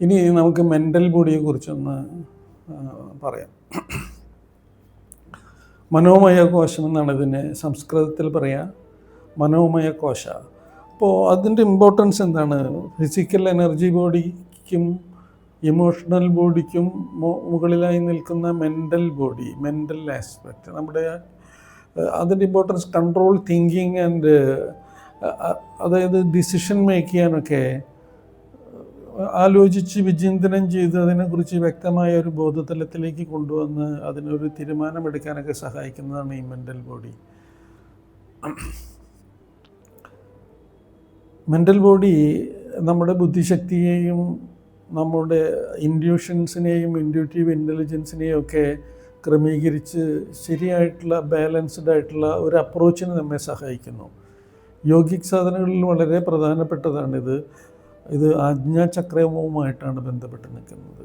ഇനി നമുക്ക് മെന്റൽ ബോഡിയെ കുറിച്ചൊന്ന് പറയാം. മനോമയ കോശം എന്നാണ് ഇതിനെ സംസ്കൃതത്തിൽ പറയുക മനോമയ കോശ അപ്പോൾ അതിന്റെ ഇമ്പോർട്ടൻസ് എന്താണ് ഫിസിക്കൽ എനർജി ബോഡിക്കും ഇമോഷണൽ ബോഡിക്കും മുകളിലായി നിൽക്കുന്ന മെന്റൽ ബോഡി മെന്റൽ ആസ്പെക്റ്റ് നമ്മുടെ അതിന്റെ ഇമ്പോർട്ടൻസ് കൺട്രോൾ തിങ്കിങ് ആൻഡ് അതായത് ഡിസിഷൻ മേക്ക് ചെയ്യാനൊക്കെ ആലോചിച്ച് വിചിന്തനം ചെയ്ത് അതിനെക്കുറിച്ച് വ്യക്തമായ ഒരു ബോധതലത്തിലേക്ക് കൊണ്ടുവന്ന് അതിനൊരു തീരുമാനമെടുക്കാനൊക്കെ സഹായിക്കുന്നതാണ് ഈ മെന്റൽ ബോഡി. മെന്റൽ ബോഡി നമ്മുടെ ബുദ്ധിശക്തിയെയും നമ്മുടെ ഇൻഡ്യൂഷൻസിനെയും ഇൻഡ്യൂട്ടീവ് ഇന്റലിജൻസിനെയും ഒക്കെ ക്രമീകരിച്ച് ശരിയായിട്ടുള്ള ബാലൻസ്ഡ് ആയിട്ടുള്ള ഒരു അപ്രോച്ചിന് നമ്മെ സഹായിക്കുന്നു. യോഗിക് സാധനങ്ങളിൽ വളരെ പ്രധാനപ്പെട്ടതാണിത്. ഇത് ആജ്ഞാചക്രവുമായിട്ടാണ് ബന്ധപ്പെട്ട് നിൽക്കുന്നത്.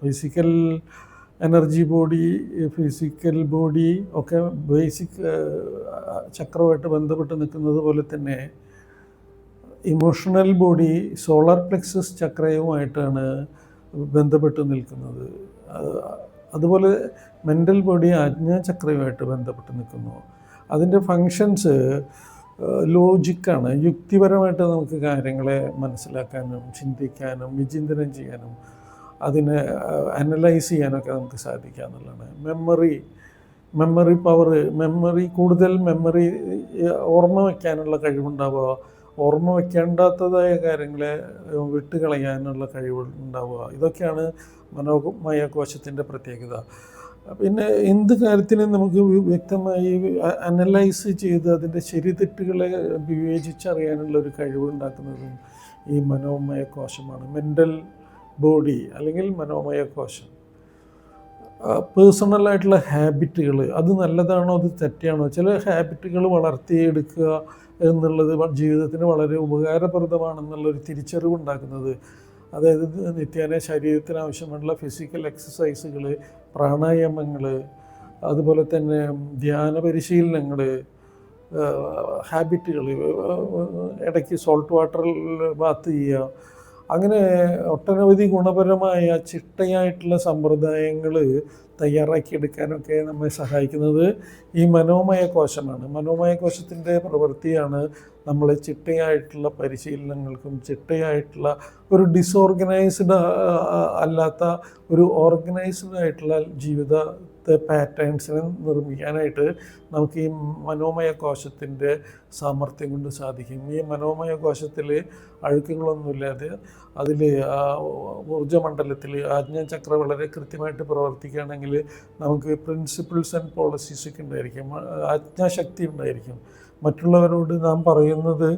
Physical energy body physical body ഒക്കെ ബേസിക് ചക്രവുമായിട്ട് ബന്ധപ്പെട്ട് നിൽക്കുന്നത് പോലെ തന്നെ ഇമോഷണൽ ബോഡി സോളാർ പ്ലെക്സസ് ചക്രയുമായിട്ടാണ് ബന്ധപ്പെട്ട് നിൽക്കുന്നത്. അതുപോലെ മെന്റൽ ബോഡി ആജ്ഞാചക്രയുമായിട്ട് ബന്ധപ്പെട്ട് നിൽക്കുന്നു. അതിന്റെ ഫങ്ഷൻസ് ലോജിക്കാണ്. യുക്തിപരമായിട്ട് നമുക്ക് കാര്യങ്ങളെ മനസ്സിലാക്കാനും ചിന്തിക്കാനും വിചിന്തനം ചെയ്യാനും അതിനെ അനലൈസ് ചെയ്യാനൊക്കെ നമുക്ക് സാധിക്കുക എന്നുള്ളതാണ്. മെമ്മറി മെമ്മറി പവർ മെമ്മറി കൂടുതൽ മെമ്മറി ഓർമ്മ വയ്ക്കാനുള്ള കഴിവുണ്ടാവുക ഓർമ്മ വയ്ക്കേണ്ടാത്തതായ കാര്യങ്ങളെ വിട്ടുകളയാനുള്ള കഴിവുണ്ടാവുക ഇതൊക്കെയാണ് മനോമയ കോശത്തിന്റെ പ്രത്യേകത. പിന്നെ എന്ത് കാര്യത്തിനും നമുക്ക് വ്യക്തമായി അനലൈസ് ചെയ്ത് അതിന്റെ ശരി തെറ്റുകളെ വിവേചിച്ചറിയാനുള്ള ഒരു കഴിവുണ്ടാക്കുന്നതും ഈ മനോമയ കോശമാണ്. മെന്റൽ ബോഡി അല്ലെങ്കിൽ മനോമയ കോശം. പേഴ്സണലായിട്ടുള്ള ഹാബിറ്റുകൾ അത് നല്ലതാണോ അത് തെറ്റാണോ? ചില ഹാബിറ്റുകൾ വളർത്തിയെടുക്കുക എന്നുള്ളത് ജീവിതത്തിന് വളരെ ഉപകാരപ്രദമാണെന്നുള്ളൊരു തിരിച്ചറിവുണ്ടാക്കുന്നത് അതായത് നിത്യേന ശരീരത്തിന് ആവശ്യമായിട്ടുള്ള ഫിസിക്കൽ എക്സസൈസുകൾ പ്രാണായാമങ്ങൾ അതുപോലെ തന്നെ ധ്യാന പരിശീലനങ്ങൾ ഹാബിറ്റുകൾ ഇടയ്ക്ക് സോൾട്ട് വാട്ടറിൽ ബാത്ത് ചെയ്യുക അങ്ങനെ ഒട്ടനവധി ഗുണപരമായ ചിട്ടയായിട്ടുള്ള സമ്പ്രദായങ്ങൾ തയ്യാറാക്കിയെടുക്കാനൊക്കെ നമ്മെ സഹായിക്കുന്നത് ഈ മനോമയ കോശമാണ്. മനോമയ കോശത്തിന്റെ പ്രവൃത്തിയാണ് നമ്മളെ ചിട്ടയായിട്ടുള്ള പരിശീലനങ്ങൾക്കും ചിട്ടയായിട്ടുള്ള ഒരു ഡിസോർഗനൈസ്ഡ് അല്ലാത്ത ഒരു ഓർഗനൈസ്ഡ് ആയിട്ടുള്ള ജീവിതത്തെ പാറ്റേൺസിനെ നിർമ്മിക്കാനായിട്ട് നമുക്ക് ഈ മനോമയ കോശത്തിന്റെ സാമർഥ്യം കൊണ്ട് സാധിക്കും. ഈ മനോമയ കോശത്തിൽ അഴുക്കുകളൊന്നുമില്ലാതെ അതിൽ ഊർജമണ്ഡലത്തിൽ ആജ്ഞാചക്ര വളരെ കൃത്യമായിട്ട് പ്രവർത്തിക്കുകയാണെങ്കിൽ നമുക്ക് പ്രിൻസിപ്പിൾസ് ആൻഡ് പോളിസീസ് ഒക്കെ ഉണ്ടായിരിക്കും. ആജ്ഞാശക്തി ഉണ്ടായിരിക്കും. മറ്റുള്ളവരോട് നാം പറയുന്നത്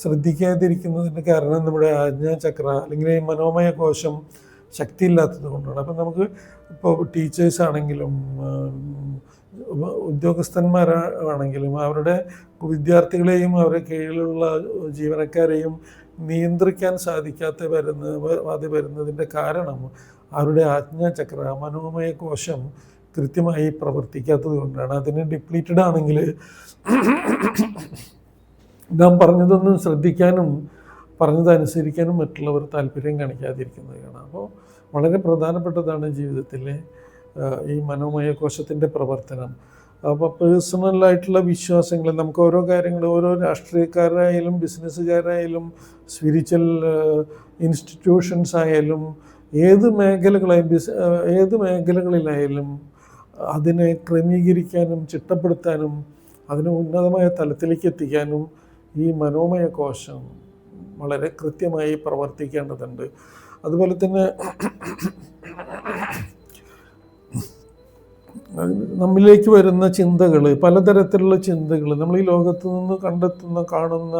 ശ്രദ്ധിക്കാതിരിക്കുന്നതിന്റെ കാരണം നമ്മുടെ ആജ്ഞാചക്ര അല്ലെങ്കിൽ മനോമയ കോശം ശക്തിയില്ലാത്തത് കൊണ്ടാണ്. അപ്പം നമുക്ക് ഇപ്പോൾ ടീച്ചേഴ്സ് ആണെങ്കിലും ഉദ്യോഗസ്ഥന്മാരാണെങ്കിലും അവരുടെ വിദ്യാർത്ഥികളെയും അവരുടെ കീഴിലുള്ള ജീവനക്കാരെയും നിയന്ത്രിക്കാൻ സാധിക്കാത്ത വരുന്ന അത് വരുന്നതിന്റെ കാരണം അവരുടെ ആജ്ഞാചക്ര മനോമയ കോശം കൃത്യമായി പ്രവർത്തിക്കാത്തത് കൊണ്ടാണ്. അതിന് ഡിപ്ലീറ്റഡ് ആണെങ്കിൽ നാം പറഞ്ഞതൊന്നും ശ്രദ്ധിക്കാനും പറഞ്ഞതനുസരിക്കാനും മറ്റുള്ളവർ താല്പര്യം കാണിക്കാതിരിക്കുന്നത് കാണാം. അപ്പോൾ വളരെ പ്രധാനപ്പെട്ടതാണ് ജീവിതത്തിലെ ഈ മനോമയ കോശത്തിന്റെ പ്രവർത്തനം. അപ്പോൾ പേഴ്സണലായിട്ടുള്ള വിശ്വാസങ്ങൾ നമുക്ക് ഓരോ കാര്യങ്ങൾ ഓരോ രാഷ്ട്രീയക്കാരായാലും ബിസിനസ്സുകാരായാലും സ്പിരിച്വൽ ഇൻസ്റ്റിറ്റ്യൂഷൻസ് ആയാലും ഏത് മേഖലകളായും ബിസ് ഏത് മേഖലകളിലായാലും അതിനെ ക്രമീകരിക്കാനും ചിട്ടപ്പെടുത്താനും അതിനെ ഉന്നതമായ തലത്തിലേക്ക് എത്തിക്കാനും ഈ മനോമയ കോശം വളരെ കൃത്യമായി പ്രവർത്തിക്കേണ്ടതുണ്ട്. അതുപോലെ തന്നെ നമ്മിലേക്ക് വരുന്ന ചിന്തകൾ പലതരത്തിലുള്ള ചിന്തകൾ നമ്മൾ ഈ ലോകത്ത് നിന്ന് കണ്ടെത്തുന്ന കാണുന്ന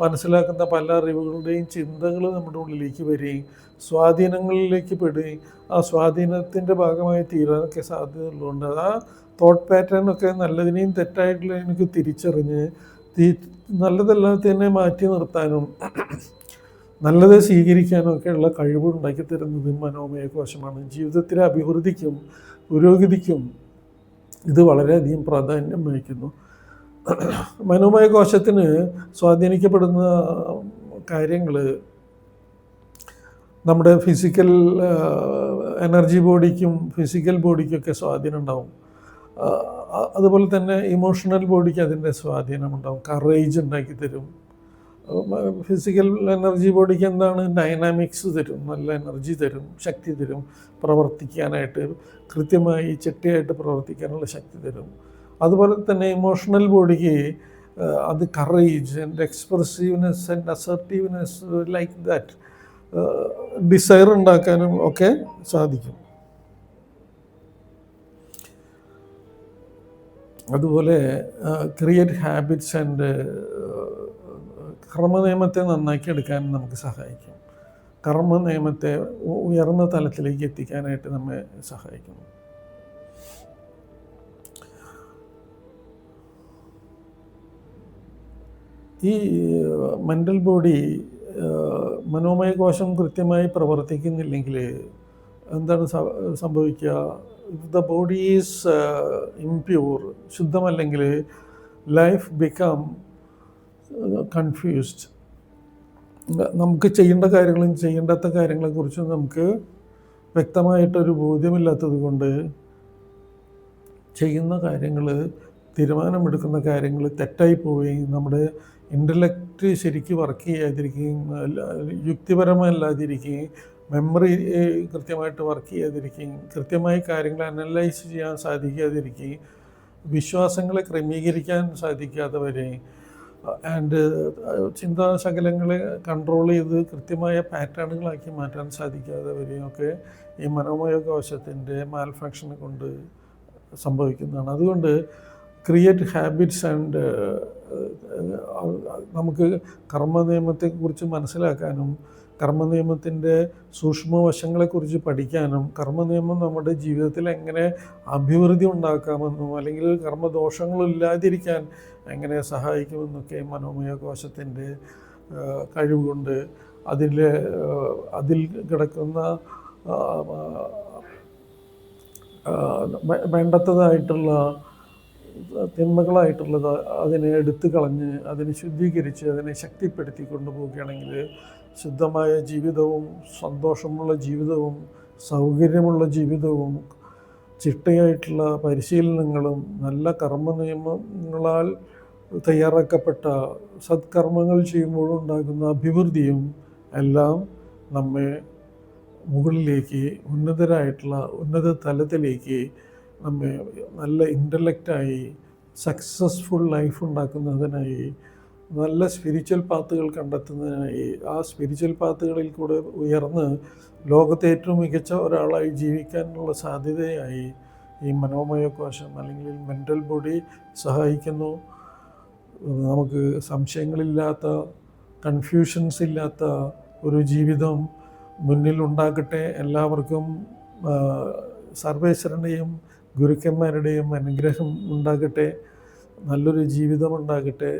മനസ്സിലാക്കുന്ന പല അറിവുകളുടെയും ചിന്തകൾ നമ്മുടെ ഉള്ളിലേക്ക് വരികയും സ്വാധീനങ്ങളിലേക്ക് പെടുകയും ആ സ്വാധീനത്തിന്റെ ഭാഗമായി തീരാനൊക്കെ സാധ്യതയുള്ളതുകൊണ്ട് ആ തോട്ട് പാറ്റേൺ ഒക്കെ നല്ലതിനെയും തെറ്റായിട്ടുള്ള എനിക്ക് തിരിച്ചറിഞ്ഞ് തീ നല്ലതല്ലാത്തതിനെ മാറ്റി നിർത്താനും നല്ലത് സ്വീകരിക്കാനും ഒക്കെയുള്ള കഴിവ് ഉണ്ടാക്കി തരുന്നത് മനോമയ കോശമാണ്. ജീവിതത്തിലെ അഭിവൃദ്ധിക്കും പുരോഗതിക്കും ഇത് വളരെയധികം പ്രാധാന്യം വഹിക്കുന്നു. മനോമയ കോശത്തിന് സ്വാധീനിക്കപ്പെടുന്ന കാര്യങ്ങൾ നമ്മുടെ ഫിസിക്കൽ എനർജി ബോഡിക്കും ഫിസിക്കൽ ബോഡിക്കൊക്കെ സ്വാധീനം ഉണ്ടാവും. അതുപോലെ തന്നെ ഇമോഷണൽ ബോഡിക്ക് അതിന്റെ സ്വാധീനം ഉണ്ടാവും. കറേജ് ഉണ്ടാക്കി തരും. ഫിസിക്കൽ എനർജി ബോഡിക്ക് എന്താണ്? ഡൈനാമിക്സ് തരും. നല്ല എനർജി തരും ശക്തി തരും. പ്രവർത്തിക്കാനായിട്ട് കൃത്യമായി ചിട്ടയായിട്ട് പ്രവർത്തിക്കാനുള്ള ശക്തി തരും. അതുപോലെ തന്നെ ഇമോഷണൽ ബോഡിക്ക് അത് courage and expressiveness and assertiveness like that desire ഉണ്ടാക്കാനും ഒക്കെ സാധിക്കും. അതുപോലെ ക്രിയേറ്റ് ഹാബിറ്റ്സ് ആൻഡ് കർമ്മനിയമത്തെ നന്നാക്കി എടുക്കാൻ നമുക്ക് സഹായിക്കും. കർമ്മ നിയമത്തെ ഉയർന്ന തലത്തിലേക്ക് എത്തിക്കാനായിട്ട് നമ്മെ സഹായിക്കുന്നു ഈ മെന്റൽ ബോഡി മനോമയ കോശം കൃത്യമായി പ്രവർത്തിക്കുന്നില്ലെങ്കിൽ എന്താണ് സംഭവിക്കുക? ദ ബോഡി ഈസ് ഇംപ്യൂർ ശുദ്ധമല്ലെങ്കിൽ ലൈഫ് ബിക്കം കൺഫ്യൂസ്ഡ് നമുക്ക് ചെയ്യേണ്ട കാര്യങ്ങളും ചെയ്യേണ്ടാത്ത കാര്യങ്ങളെക്കുറിച്ചും നമുക്ക് വ്യക്തമായിട്ടൊരു ബോധ്യമില്ലാത്തത് കൊണ്ട് ചെയ്യുന്ന കാര്യങ്ങൾ തീരുമാനമെടുക്കുന്ന കാര്യങ്ങൾ തെറ്റായി പോവുകയും നമ്മുടെ ഇന്റലക്റ്റ് ശരിക്ക് വർക്ക് ചെയ്യാതിരിക്കുകയും യുക്തിപരമല്ലാതിരിക്കുകയും മെമ്മറി കൃത്യമായിട്ട് വർക്ക് ചെയ്യാതിരിക്കുകയും കൃത്യമായി കാര്യങ്ങൾ അനലൈസ് ചെയ്യാൻ സാധിക്കാതിരിക്കുകയും വിശ്വാസങ്ങളെ ക്രമീകരിക്കാൻ സാധിക്കാതെ വരികയും ആൻഡ് ചിന്താശകലങ്ങളെ കൺട്രോൾ ചെയ്ത് കൃത്യമായ പാറ്റേണുകളാക്കി മാറ്റാൻ സാധിക്കാതെ വരികയും ഒക്കെ ഈ മനോമയ കോശത്തിന്റെ മാൽഫാക്ഷനെ കൊണ്ട് സംഭവിക്കുന്നതാണ്. അതുകൊണ്ട് ക്രിയേറ്റ് ഹാബിറ്റ്സ് ആൻഡ് നമുക്ക് കർമ്മ നിയമത്തെക്കുറിച്ച് മനസ്സിലാക്കാനും കർമ്മനിയമത്തിന്റെ സൂക്ഷ്മവശങ്ങളെക്കുറിച്ച് പഠിക്കാനും കർമ്മനിയമം നമ്മുടെ ജീവിതത്തിൽ എങ്ങനെ അഭിവൃദ്ധി ഉണ്ടാക്കാമെന്നും അല്ലെങ്കിൽ കർമ്മദോഷങ്ങളില്ലാതിരിക്കാൻ എങ്ങനെ സഹായിക്കുമെന്നൊക്കെ മനോമയ കോശത്തിന്റെ കഴിവുകൊണ്ട് അതിൽ അതിൽ കിടക്കുന്ന വേണ്ടത്തതായിട്ടുള്ള തിന്മകളായിട്ടുള്ളത് അതിനെ എടുത്തു കളഞ്ഞ് അതിനെ ശുദ്ധീകരിച്ച് അതിനെ ശക്തിപ്പെടുത്തി കൊണ്ടുപോവുകയാണെങ്കിൽ ശുദ്ധമായ ജീവിതവും സന്തോഷമുള്ള ജീവിതവും സൗകര്യമുള്ള ജീവിതവും ചിട്ടയായിട്ടുള്ള പരിശീലനങ്ങളും നല്ല കർമ്മ നിയമങ്ങളാൽ തയ്യാറാക്കപ്പെട്ട സത്കർമ്മങ്ങൾ ചെയ്യുമ്പോഴുണ്ടാകുന്ന അഭിവൃദ്ധിയും എല്ലാം നമ്മെ മുകളിലേക്ക് ഉന്നതരായിട്ടുള്ള ഉന്നത തലത്തിലേക്ക് നമ്മെ നല്ല ഇന്റലക്റ്റായി സക്സസ്ഫുൾ ലൈഫ് ഉണ്ടാക്കുന്നതിനായി നല്ല സ്പിരിച്വൽ പാത്തുകൾ കണ്ടെത്തുന്നതിനായി ആ സ്പിരിച്വൽ പാത്തുകളിൽ കൂടെ ഉയർന്ന് ലോകത്തെ ഏറ്റവും മികച്ച ഒരാളായി ജീവിക്കാനുള്ള സാധ്യതയായി ഈ മനോമയ കോശം അല്ലെങ്കിൽ മെന്റൽ ബോഡി സഹായിക്കുന്നു. നമുക്ക് സംശയങ്ങളില്ലാത്ത കൺഫ്യൂഷൻസ് ഇല്ലാത്ത ഒരു ജീവിതം മുന്നിൽ ഉണ്ടാകട്ടെ എല്ലാവർക്കും ആ, സർവേശ്വരന്റെയും ഗുരുക്കന്മാരുടെയും അനുഗ്രഹം ഉണ്ടാകട്ടെ നല്ലൊരു ജീവിതം ഉണ്ടാകട്ടെ.